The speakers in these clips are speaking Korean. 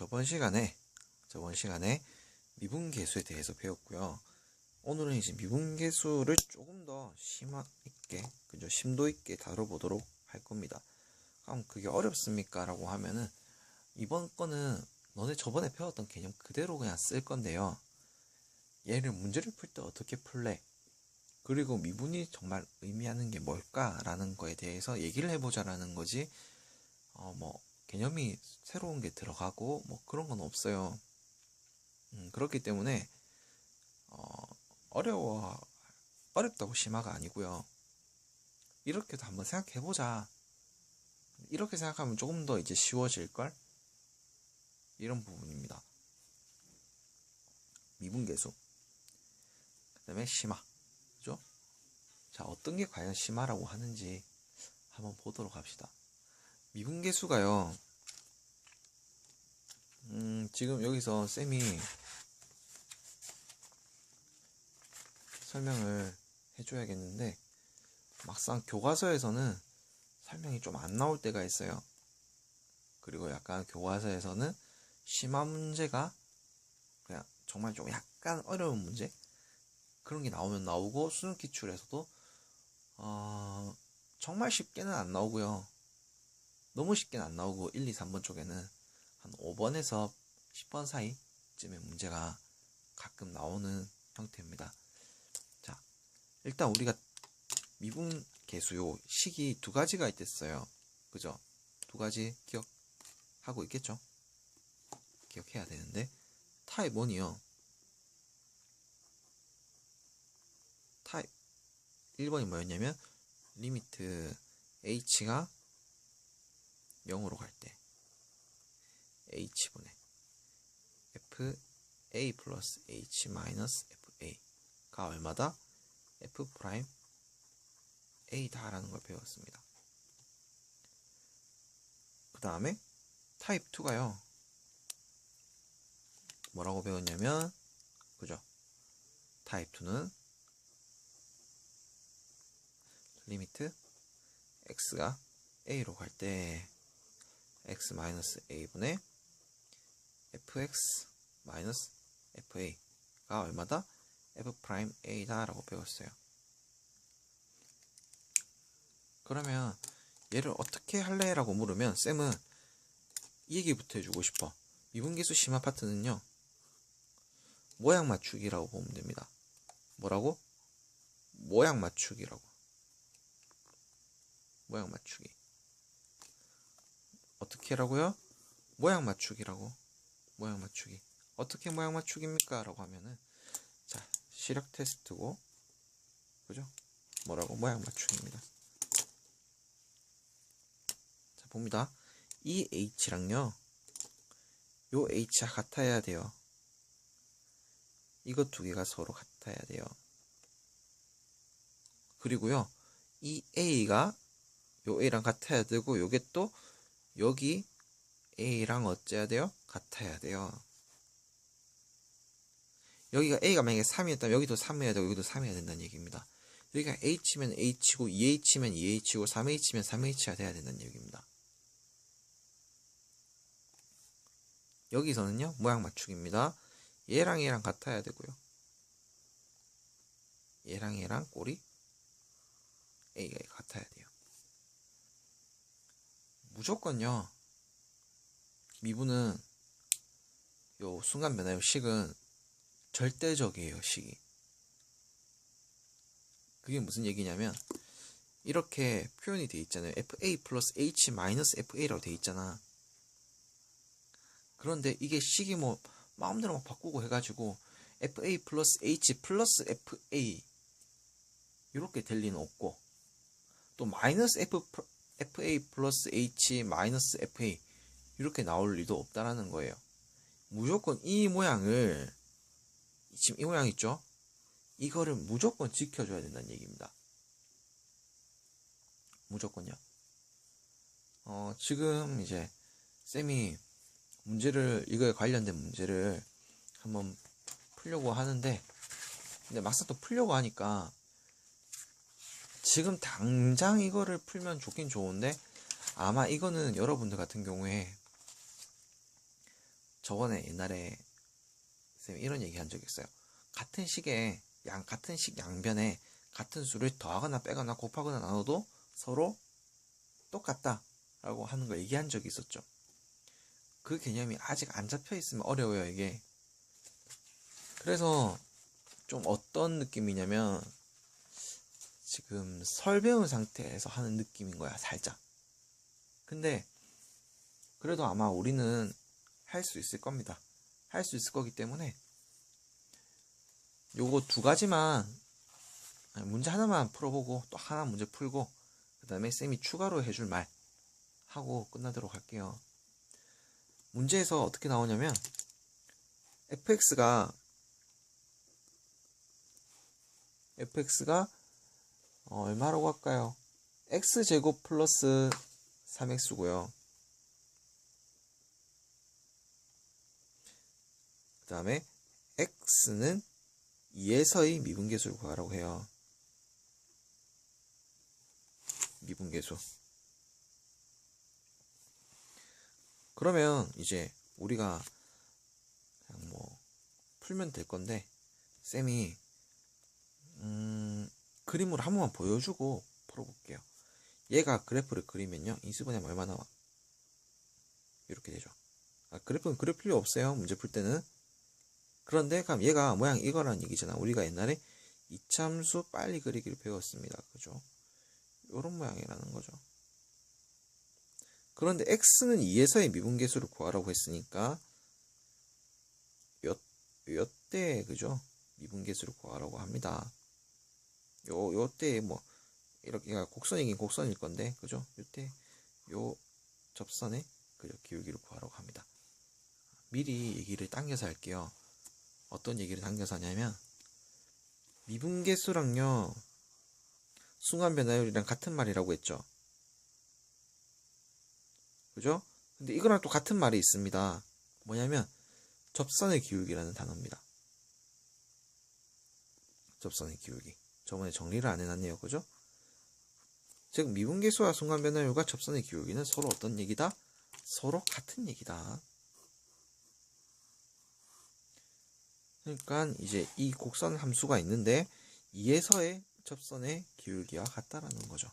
저번 시간에 저번 시간에 미분계수에 대해서 배웠고요. 오늘은 이제 미분계수를 조금 더 심화 있게, 그죠? 심도 있게 다뤄보도록 할 겁니다. 그럼 그게 어렵습니까? 라고 하면은 이번 거는 너네 저번에 배웠던 개념 그대로 그냥 쓸 건데요. 얘를 문제를 풀 때 어떻게 풀래? 그리고 미분이 정말 의미하는 게 뭘까라는 거에 대해서 얘기를 해보자라는 거지. 어, 뭐, 개념이 새로운 게 들어가고, 뭐, 그런 건 없어요. 음, 그렇기 때문에, 어, 어려워, 어렵다고 심화가 아니고요. 이렇게도 한번 생각해보자. 이렇게 생각하면 조금 더 이제 쉬워질 걸? 이런 부분입니다. 미분계수. 그 다음에 심화. 그죠? 자, 어떤 게 과연 심화라고 하는지 한번 보도록 합시다. 미분계수가요, 음, 지금 여기서 쌤이 설명을 해줘야겠는데, 막상 교과서에서는 설명이 좀 안 나올 때가 있어요. 그리고 약간 교과서에서는 심화 문제가 그냥 정말 좀 약간 어려운 문제? 그런 게 나오면 나오고, 수능 기출에서도, 어, 정말 쉽게는 안 나오고요. 너무 쉽게는 안 나오고 1, 2, 3번 쪽에는 한 5번에서 10번 사이쯤의 문제가 가끔 나오는 형태입니다. 자, 일단 우리가 미분 계수요 식이 두 가지가 있댔어요. 그죠? 두 가지 기억하고 있겠죠? 기억해야 되는데 타입 1이요. 타입 1번이 뭐였냐면 리미트 h가 0으로 갈 때 h분의 fa 플러스 h 마이너스 fa가 얼마다? f 프라임 a다라는 걸 배웠습니다. 그 다음에 타입 2가요. 뭐라고 배웠냐면 그죠? 타입 2는 리미트 x가 a로 갈 때 x 마이너스 a분의 fx 마이너스 fa가 얼마다? f 프라임 a다 라고 배웠어요. 그러면 얘를 어떻게 할래? 라고 물으면 쌤은 이 얘기부터 해주고 싶어. 미분계수 심화 파트는요. 모양 맞추기라고 보면 됩니다. 뭐라고? 모양 맞추기라고. 모양 맞추기. 어떻게 라고요? 모양 맞추기라고. 모양 맞추기. 어떻게 모양 맞추기입니까? 라고 하면은, 자, 시력 테스트고, 그죠? 뭐라고? 모양 맞추기입니다. 자, 봅니다. 이 H랑요, 요 H가 같아야 돼요. 이거 두 개가 서로 같아야 돼요. 그리고요, 이 A가 요 A랑 같아야 되고, 요게 또 여기 A랑 어째야 돼요? 같아야 돼요. 여기가 A가 만약에 3이었다면 여기도 3이어야 되고 여기도 3이어야 된다는 얘기입니다. 여기가 H면 H고 2H면 2H고 3H면 3H가 돼야 된다는 얘기입니다. 여기서는요 모양 맞추기입니다. 얘랑 얘랑 같아야 되고요. 얘랑 얘랑 꼴이 A가 같아야 돼요. 무조건요. 미분은 요 순간 변화요 식은 절대적이에요, 식이. 그게 무슨 얘기냐면 이렇게 표현이 돼 있잖아요. fa 플러스 h 마이너스 fa라고 돼 있잖아. 그런데 이게 식이 뭐 마음대로 막 바꾸고 해가지고 fa 플러스 h 플러스 fa 이렇게 될 리는 없고 또 마이너스 f fa 플러스 h 마이너스 fa 이렇게 나올 리도 없다라는 거예요. 무조건 이 모양을 지금 이 모양 있죠? 이거를 무조건 지켜줘야 된다는 얘기입니다. 무조건요. 어, 지금 이제 쌤이 문제를 이거에 관련된 문제를 한번 풀려고 하는데 근데 막상 또 풀려고 하니까 지금 당장 이거를 풀면 좋긴 좋은데 아마 이거는 여러분들 같은 경우에 저번에 옛날에 쌤이 이런 얘기 한 적이 있어요. 같은 식에 양 같은 식 양변에 같은 수를 더하거나 빼거나 곱하거나 나눠도 서로 똑같다라고 하는 걸 얘기한 적이 있었죠. 그 개념이 아직 안 잡혀 있으면 어려워요, 이게. 그래서 좀 어떤 느낌이냐면 지금 설 배운 상태에서 하는 느낌인 거야, 살짝. 근데 그래도 아마 우리는 할 수 있을 겁니다. 할 수 있을 거기 때문에 요거 두 가지만 문제 하나만 풀어보고 또 하나 문제 풀고 그 다음에 쌤이 추가로 해줄 말 하고 끝나도록 할게요. 문제에서 어떻게 나오냐면 fx가 fx가 어, 얼마라고 할까요? x제곱 플러스 3x고요. 그 다음에 x는 2에서의 미분계수를 구하라고 해요. 미분계수. 그러면 이제 우리가 그냥 뭐 풀면 될 건데 쌤이 음, 그림으로 한 번만 보여주고 풀어볼게요. 얘가 그래프를 그리면요. 인수분해하면 얼마 나 와? 이렇게 되죠. 아, 그래프는 그릴 필요 없어요. 문제 풀 때는. 그런데 그럼 얘가 모양 이거라는 얘기잖아. 우리가 옛날에 이참수 빨리 그리기를 배웠습니다. 그죠? 요런 모양이라는 거죠. 그런데 x는 2에서의 미분계수를 구하라고 했으니까 요, 요때 그죠? 미분계수를 구하라고 합니다. 요, 요때 뭐 이렇게 곡선이긴 곡선일 건데 그죠? 요때 요 접선의 그죠? 기울기를 구하라고 합니다. 미리 얘기를 당겨서 할게요. 어떤 얘기를 당겨서 하냐면 미분계수랑요 순간 변화율이랑 같은 말이라고 했죠. 그죠? 근데 이거랑 또 같은 말이 있습니다. 뭐냐면 접선의 기울기라는 단어입니다. 접선의 기울기. 저번에 정리를 안 해놨네요. 그죠? 즉 미분계수와 순간 변화율과 접선의 기울기는 서로 어떤 얘기다? 서로 같은 얘기다. 그러니까 이제 이 곡선 함수가 있는데 2에서의 접선의 기울기와 같다라는 거죠.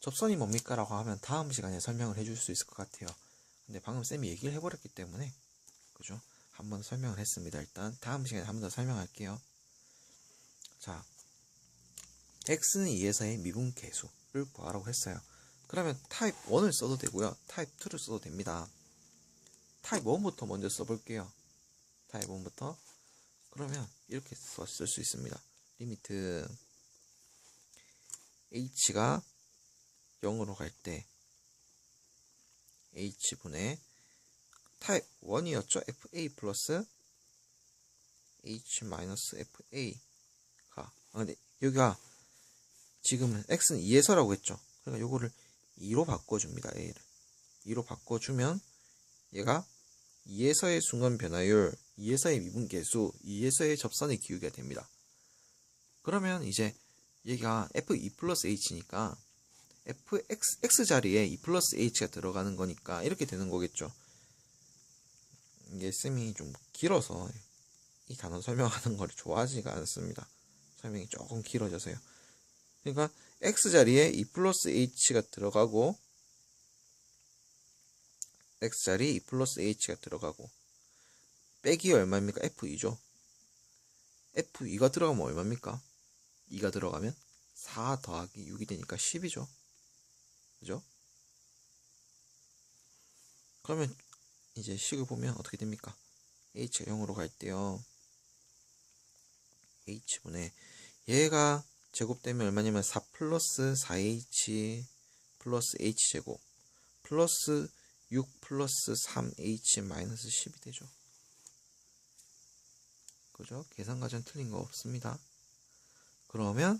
접선이 뭡니까? 라고 하면 다음 시간에 설명을 해줄 수 있을 것 같아요. 근데 방금 쌤이 얘기를 해버렸기 때문에 그죠? 한번 설명을 했습니다. 일단 다음 시간에 한 번 더 설명할게요. 자, x는 2에서의 미분 계수를 구하라고 했어요. 그러면 타입 1을 써도 되고요. 타입 2를 써도 됩니다. 타입 1부터 먼저 써볼게요. 타입 1부터 그러면 이렇게 쓸 수 있습니다. 리미트 h가 0으로 갈 때 h분의 타입 1이었죠? fa 플러스 h 마이너스 fa가 아 근데 여기가 지금은 x는 2에서라고 했죠. 그러니까 요거를 2로 바꿔줍니다. a를 2로 바꿔주면 얘가 2에서의 순간 변화율, 2에서의 미분계수, 2에서의 접선의 기울기가 됩니다. 그러면 이제 얘가 f2 플러스 h니까 fx x 자리에 2 플러스 h가 들어가는 거니까 이렇게 되는 거겠죠. 이게 쌤이 좀 길어서 이 단어 설명하는 걸 좋아하지가 않습니다. 설명이 조금 길어져서요. 그러니까 x 자리에 2 플러스 h가 들어가고 x 자리 2 플러스 h가 들어가고 빼기 얼마입니까? f2죠. f2가 들어가면 얼마입니까? 2가 들어가면 4 더하기 6이 되니까 10이죠. 그죠? 그러면 이제 식을 보면 어떻게 됩니까? h가 0으로 갈 때요. h분의 얘가 제곱되면 얼마냐면 4 플러스 4h 플러스 h제곱 플러스 6 플러스 3h 마이너스 10이 되죠. 그죠? 계산 과정 틀린 거 없습니다. 그러면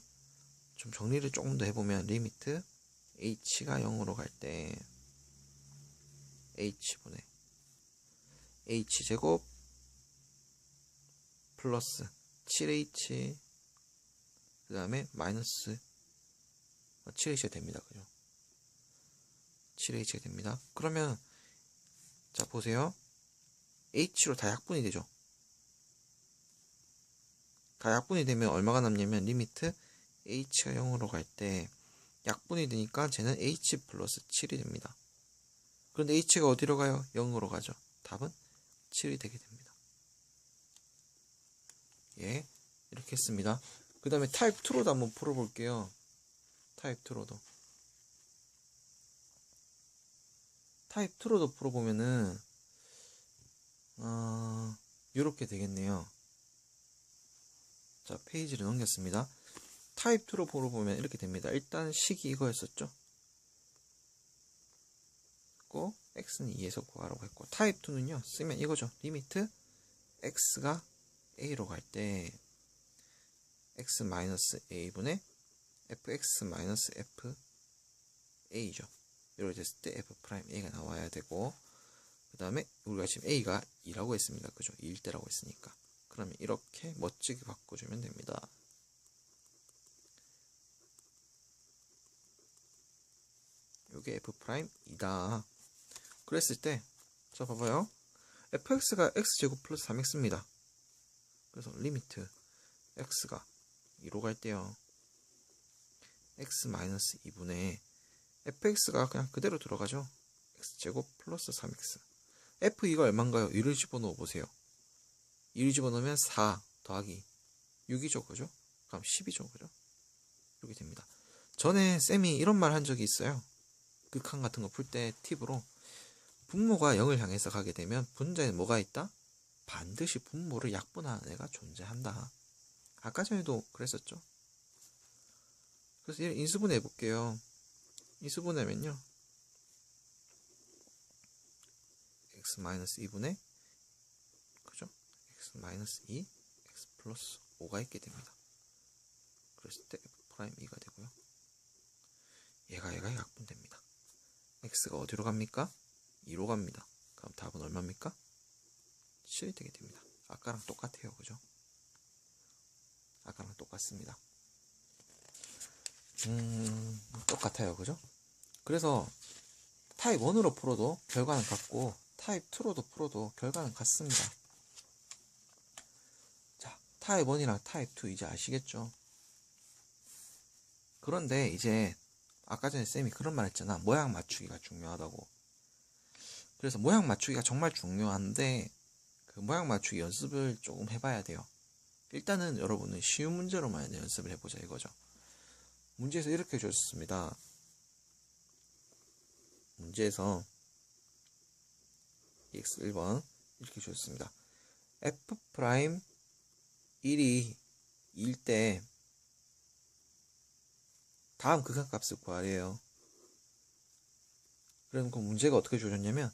좀 정리를 조금 더 해보면 리미트 h가 0으로 갈 때 h분의 h제곱 플러스 7h 그 다음에 마이너스 7h가 됩니다. 그죠? 7h가 됩니다. 그러면 자 보세요. h로 다 약분이 되죠. 다 약분이 되면 얼마가 남냐면 리미트 h가 0으로 갈 때 약분이 되니까 쟤는 h 플러스 7이 됩니다. 그런데 h가 어디로 가요? 0으로 가죠. 답은 7이 되게 됩니다. 예, 이렇게 했습니다. 그 다음에 타입 2로도 한번 풀어볼게요. 타입 2로도. 타입 2로도 풀어보면은, 어, 이렇게 되겠네요. 자, 페이지를 넘겼습니다. 타입 2로 풀어보면 이렇게 됩니다. 일단 식이 이거였었죠. 고 x는 2에서 구하라고 했고 타입 2는요 쓰면 이거죠 리미트 x가 a로 갈 때 x 마이너스 a분의 fx 마이너스 f a죠. 이렇게 됐을 때 f 프라임 a가 나와야 되고 그 다음에 우리가 지금 a가 2라고 했습니다. 그죠? 2일 때라고 했으니까. 그러면 이렇게 멋지게 바꿔주면 됩니다. 요게 f 프라임 2다. 그랬을 때, 자, 봐봐요. fx가 x제곱 플러스 3x입니다. 그래서 리미트 x가 2로 갈 때요. x 마이너스 2분의 fx가 그냥 그대로 들어가죠. x제곱 플러스 3x. f2가 얼만가요? 1을 집어넣어 보세요. 1을 집어넣으면 4 더하기 6이죠, 그죠? 그럼 10이죠, 그죠? 이렇게 됩니다. 전에 쌤이 이런 말 한 적이 있어요. 극한 같은 거 풀 때 팁으로 분모가 0을 향해서 가게 되면 분자에는 뭐가 있다? 반드시 분모를 약분하는 애가 존재한다. 아까 전에도 그랬었죠. 그래서 얘를 인수분해 해볼게요. 인수분해하면요. x-2분의 그죠? x-2 x 플러스 5가 있게 됩니다. 그랬을 때 f'2가 되고요. 얘가 얘가 약분됩니다. x가 어디로 갑니까? 2로 갑니다. 그럼 답은 얼마입니까? 7이 되게 됩니다. 아까랑 똑같아요. 그죠? 아까랑 똑같습니다. 음, 똑같아요. 그죠? 그래서 타입 1으로 풀어도 결과는 같고 타입 2로도 풀어도 결과는 같습니다. 자, 타입 1이랑 타입 2 이제 아시겠죠? 그런데 이제 아까 전에 쌤이 그런 말 했잖아. 모양 맞추기가 중요하다고. 그래서 모양 맞추기가 정말 중요한데 그 모양 맞추기 연습을 조금 해봐야 돼요. 일단은 여러분은 쉬운 문제로만 연습을 해보자 이거죠. 문제에서 이렇게 줬습니다. 문제에서 EX 1번 이렇게 줬습니다. F 프라임 1이 2일 때 다음 극한값을 구하래요. 그럼 그 문제가 어떻게 주어졌냐면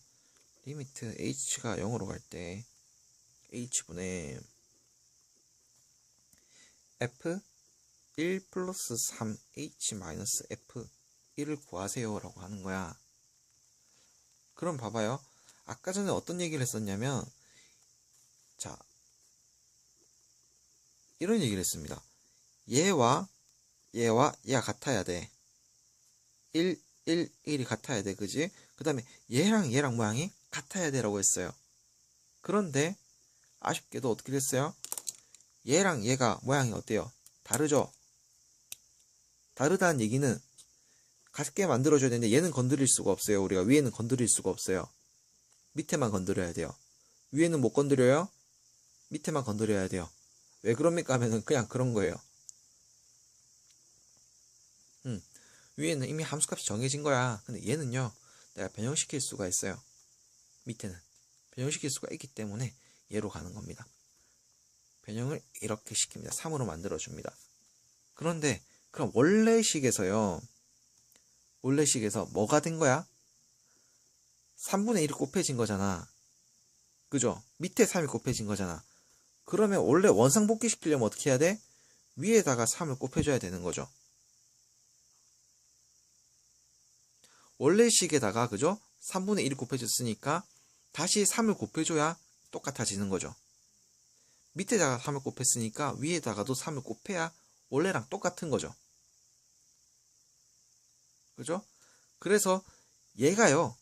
리미트 h가 0으로 갈 때 h분의 f 1 플러스 3 h 마이너스 f 1을 구하세요 라고 하는 거야. 그럼 봐봐요. 아까 전에 어떤 얘기를 했었냐면 자 이런 얘기를 했습니다. 얘와 얘와 얘가 같아야 돼. 1, 1, 1이 같아야 돼. 그지? 그 다음에 얘랑 얘랑 모양이 같아야 되라고 했어요. 그런데 아쉽게도 어떻게 됐어요? 얘랑 얘가 모양이 어때요? 다르죠? 다르다는 얘기는 같게 만들어줘야 되는데 얘는 건드릴 수가 없어요. 우리가 위에는 건드릴 수가 없어요. 밑에만 건드려야 돼요. 위에는 못 건드려요? 밑에만 건드려야 돼요. 왜 그럽니까 하면은 그냥 그런 거예요. 음, 위에는 이미 함수값이 정해진 거야. 근데 얘는요, 내가 변형시킬 수가 있어요. 밑에는 변형시킬 수가 있기 때문에 얘로 가는 겁니다. 변형을 이렇게 시킵니다. 3으로 만들어줍니다. 그런데 그럼 원래식에서요. 원래식에서 뭐가 된 거야? 3분의 1이 곱해진 거잖아. 그죠? 밑에 3이 곱해진 거잖아. 그러면 원래 원상복귀 시키려면 어떻게 해야 돼? 위에다가 3을 곱해줘야 되는 거죠. 원래식에다가 그죠? 3분의 1이 곱해졌으니까 다시 3을 곱해줘야 똑같아지는 거죠. 밑에다가 3을 곱했으니까 위에다가도 3을 곱해야 원래랑 똑같은 거죠. 그죠? 그래서 얘가요.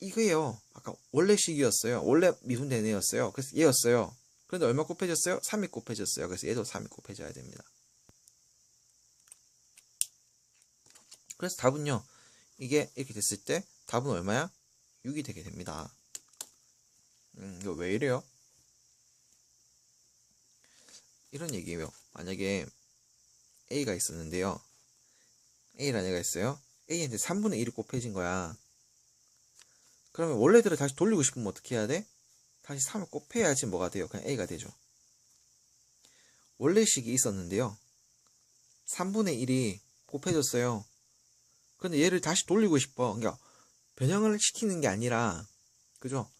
이거예요. 아까 원래 식이었어요. 원래 미분된 애였어요. 그래서 얘였어요. 그런데 얼마 곱해졌어요? 3이 곱해졌어요. 그래서 얘도 3이 곱해져야 됩니다. 그래서 답은요. 이게 이렇게 됐을 때 답은 얼마야? 6이 되게 됩니다. 음, 이거 왜 이래요? 이런 얘기예요. 만약에 A가 있었는데요. A라는 애가 있어요. A한테 3분의 1이 곱해진 거야. 그러면 원래대로 다시 돌리고 싶으면 어떻게 해야 돼? 다시 3을 곱해야지 뭐가 돼요? 그냥 A가 되죠. 원래식이 있었는데요. 3분의 1이 곱해졌어요. 근데 얘를 다시 돌리고 싶어. 그러니까 변형을 시키는 게 아니라 그죠?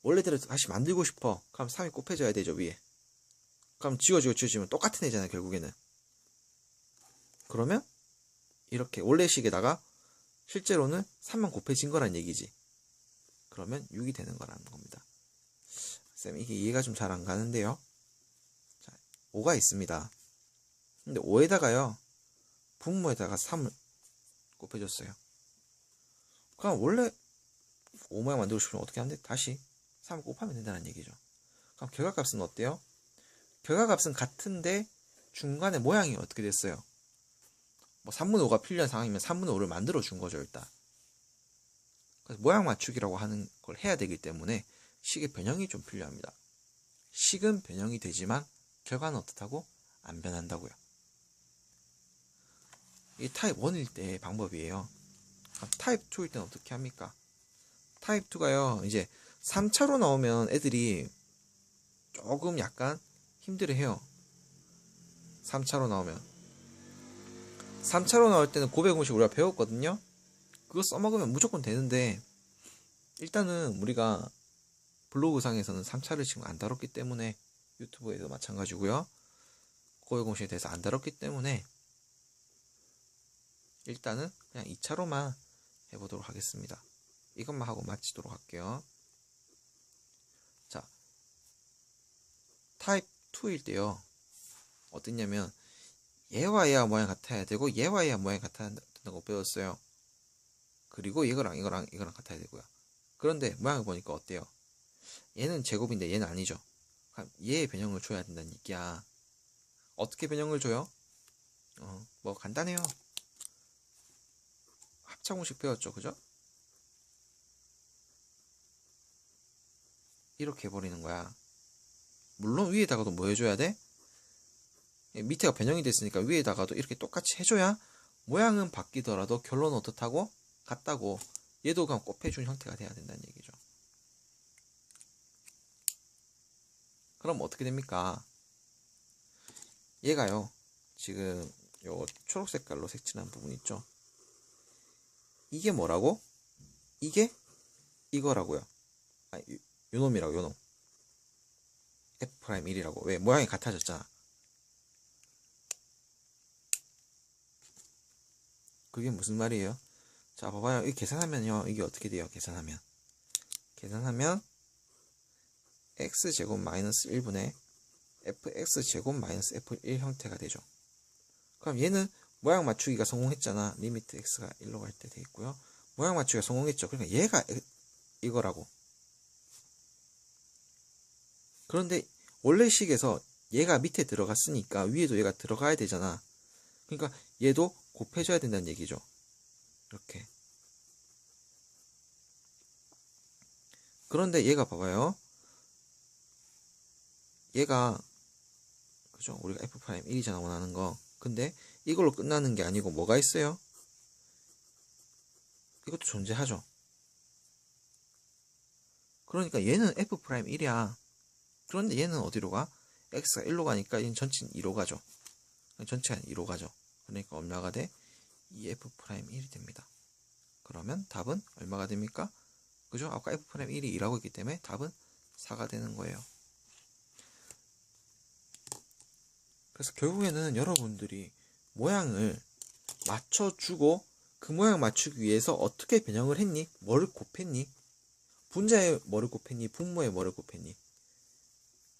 원래대로 다시 만들고 싶어. 그럼 3이 곱해져야 되죠, 위에. 그럼 지워지고 지워지면 똑같은 애잖아요, 결국에는. 그러면 이렇게 원래식에다가 실제로는 3만 곱해진 거란 얘기지. 그러면 6이 되는 거라는 겁니다. 쌤, 이게 이해가 좀 잘 안 가는데요. 자, 5가 있습니다. 근데 5에다가요, 분모에다가 3을 곱해줬어요. 그럼 원래 5 모양 만들고 싶으면 어떻게 돼? 다시 3을 곱하면 된다는 얘기죠. 그럼 결과값은 어때요? 결과값은 같은데 중간에 모양이 어떻게 됐어요? 뭐 3분의 5가 필요한 상황이면 3분의 5를 만들어 준 거죠, 일단. 그래서 모양 맞추기라고 하는 걸 해야 되기 때문에 식의 변형이 좀 필요합니다. 식은 변형이 되지만 결과는 어떻다고? 안 변한다고요. 이 타입 1일 때의 방법이에요. 타입 2일 때는 어떻게 합니까? 타입 2가요, 이제 3차로 나오면 애들이 조금 약간 힘들어 해요. 3차로 나오면. 3차로 나올 때는 고백 공식 우리가 배웠거든요. 그거 써먹으면 무조건 되는데 일단은 우리가 블로그상에서는 3차를 지금 안 다뤘기 때문에 유튜브에도 마찬가지고요. 고백 공식에 대해서 안 다뤘기 때문에 일단은 그냥 2차로만 해보도록 하겠습니다. 이것만 하고 마치도록 할게요. 자, 타입 2일 때요. 어땠냐면 얘와 얘와 모양 같아야 되고 얘와 얘와 모양 같아야 된다고 배웠어요. 그리고 이거랑 이거랑 이거랑 같아야 되고요. 그런데 모양을 보니까 어때요? 얘는 제곱인데 얘는 아니죠. 그럼 얘의 변형을 줘야 된다는 얘기야. 어떻게 변형을 줘요? 어, 뭐 간단해요. 합차공식 배웠죠, 그죠? 이렇게 해버리는 거야. 물론 위에다가도 뭐 해줘야 돼? 예, 밑에가 변형이 됐으니까 위에다가도 이렇게 똑같이 해줘야 모양은 바뀌더라도 결론은 어떻다고? 같다고 얘도 그냥 곱해준 형태가 돼야 된다는 얘기죠. 그럼 어떻게 됩니까? 얘가요. 지금 요 초록 색깔로 색칠한 부분 있죠. 이게 뭐라고? 이게 이거라고요. 아, 요, 요 놈이라고 요 놈. F'1이라고. 왜? 모양이 같아졌잖아. 그게 무슨 말이에요? 자, 봐봐요. 이 계산하면요. 이게 어떻게 돼요? 계산하면. 계산하면 x제곱 마이너스 1분의 fx제곱 마이너스 f1 형태가 되죠. 그럼 얘는 모양 맞추기가 성공했잖아. 리미트 x가 1로 갈 때 돼 있고요. 모양 맞추기가 성공했죠. 그러니까 얘가 이거라고. 그런데 원래 식에서 얘가 밑에 들어갔으니까 위에도 얘가 들어가야 되잖아. 그러니까 얘도 곱해줘야 된다는 얘기죠. 이렇게. 그런데 얘가 봐봐요. 얘가 그죠? 우리가 f'1이잖아 원하는 거. 근데 이걸로 끝나는 게 아니고 뭐가 있어요? 이것도 존재하죠. 그러니까 얘는 f'1이야. 그런데 얘는 어디로 가? x가 1로 가니까 얘는 전체는 2로 가죠. 전체가 2로 가죠. 그러니까 얼마가 돼? 2f'1이 됩니다. 그러면 답은 얼마가 됩니까? 그죠? 아까 f'1이 2라고 했기 때문에 답은 4가 되는 거예요. 그래서 결국에는 여러분들이 모양을 맞춰주고 그 모양 맞추기 위해서 어떻게 변형을 했니? 뭐를 곱했니? 분자에 뭐를 곱했니? 분모에 뭐를 곱했니?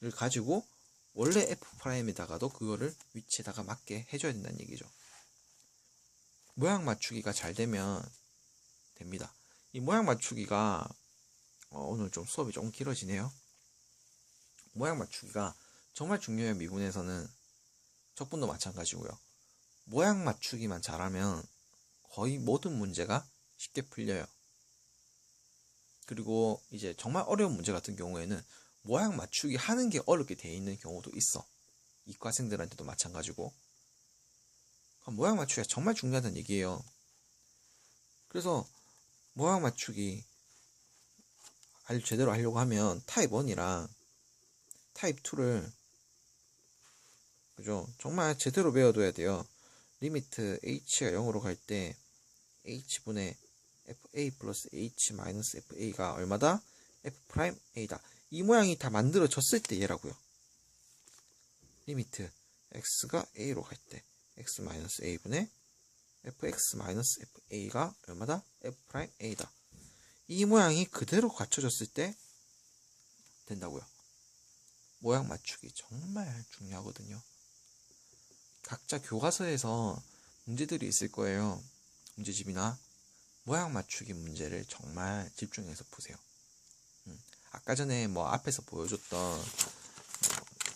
를 가지고 원래 F'에다가도 그거를 위치에다가 맞게 해줘야 된다는 얘기죠. 모양 맞추기가 잘 되면 됩니다. 이 모양 맞추기가 어, 오늘 좀 수업이 조금 길어지네요. 모양 맞추기가 정말 중요해요. 미분에서는 적분도 마찬가지고요. 모양 맞추기만 잘하면 거의 모든 문제가 쉽게 풀려요. 그리고 이제 정말 어려운 문제 같은 경우에는 모양 맞추기 하는 게 어렵게 돼 있는 경우도 있어. 이과생들한테도 마찬가지고. 모양 맞추기가 정말 중요하다는 얘기예요. 그래서 모양 맞추기 알 제대로 하려고 하면 타입 1이랑 타입 2를 그죠? 정말 제대로 배워둬야 돼요. 리미트 h가 0으로 갈 때 h분의 fa 플러스 h 마이너스 fa가 얼마다? f 프라임 a다. 이 모양이 다 만들어졌을 때 얘라고요. 리미트 x가 a로 갈 때 x 마이너스 a분의 fx 마이너스 fa가 얼마다? f 프라임 a다. 이 모양이 그대로 갖춰졌을 때 된다고요. 모양 맞추기 정말 중요하거든요. 각자 교과서에서 문제들이 있을 거예요. 문제집이나 모양 맞추기 문제를 정말 집중해서 보세요. 음, 아까 전에 뭐 앞에서 보여줬던 어,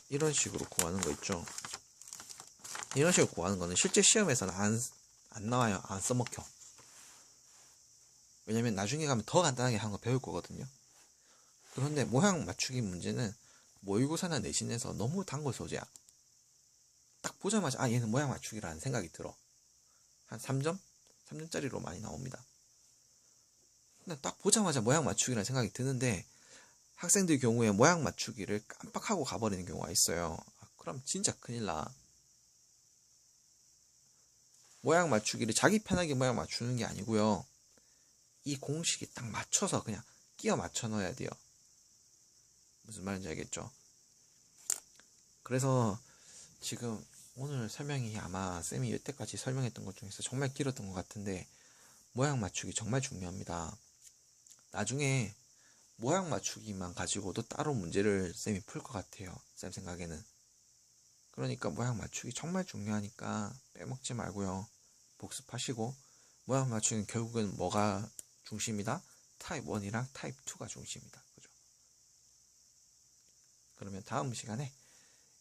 이런 식으로 구하는 거 있죠. 이런 식으로 구하는 거는 실제 시험에서는 안, 안 나와요. 안 써먹혀. 왜냐면 나중에 가면 더 간단하게 하는 거 배울 거거든요. 그런데 모양 맞추기 문제는 모의고사나 내신에서 너무 단골 소재야. 딱 보자마자 아 얘는 모양 맞추기라는 생각이 들어. 한 3점? 3점짜리로 많이 나옵니다. 딱 보자마자 모양 맞추기라는 생각이 드는데 학생들 경우에 모양 맞추기를 깜빡하고 가버리는 경우가 있어요. 아, 그럼 진짜 큰일 나. 모양 맞추기를 자기 편하게 모양 맞추는 게 아니고요. 이 공식이 딱 맞춰서 그냥 끼워 맞춰 넣어야 돼요. 무슨 말인지 알겠죠? 그래서 지금 오늘 설명이 아마 쌤이 여태까지 설명했던 것 중에서 정말 길었던 것 같은데 모양 맞추기 정말 중요합니다. 나중에 모양 맞추기만 가지고도 따로 문제를 쌤이 풀 것 같아요. 쌤 생각에는. 그러니까 모양 맞추기 정말 중요하니까 빼먹지 말고요. 복습하시고 모양 맞추기는 결국은 뭐가 중심이다? 타입 1이랑 타입 2가 중심이다. 그죠? 그러면 다음 시간에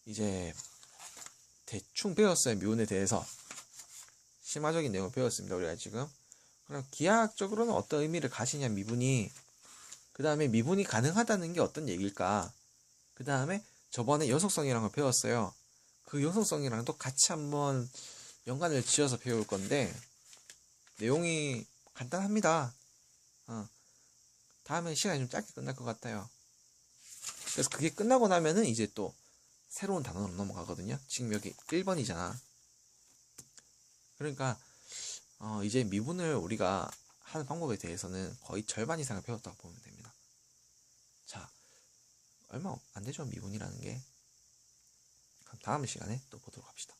이제 대충 배웠어요. 미운에 대해서. 심화적인 내용을 배웠습니다. 우리가 지금. 그럼 기하학적으로는 어떤 의미를 가시냐 미분이. 그 다음에 미분이 가능하다는 게 어떤 얘기일까? 그 다음에 저번에 연속성이라는 걸 배웠어요. 그 연속성이랑도 같이 한번 연관을 지어서 배울 건데 내용이 간단합니다. 어. 다음에 시간이 좀 짧게 끝날 것 같아요. 그래서 그게 끝나고 나면은 이제 또 새로운 단어로 넘어가거든요. 지금 여기 1번이잖아. 그러니까 어 이제 미분을 우리가 하는 방법에 대해서는 거의 절반 이상을 배웠다고 보면 됩니다. 자, 얼마 안 되죠 미분이라는 게. 다음 시간에 또 보도록 합시다.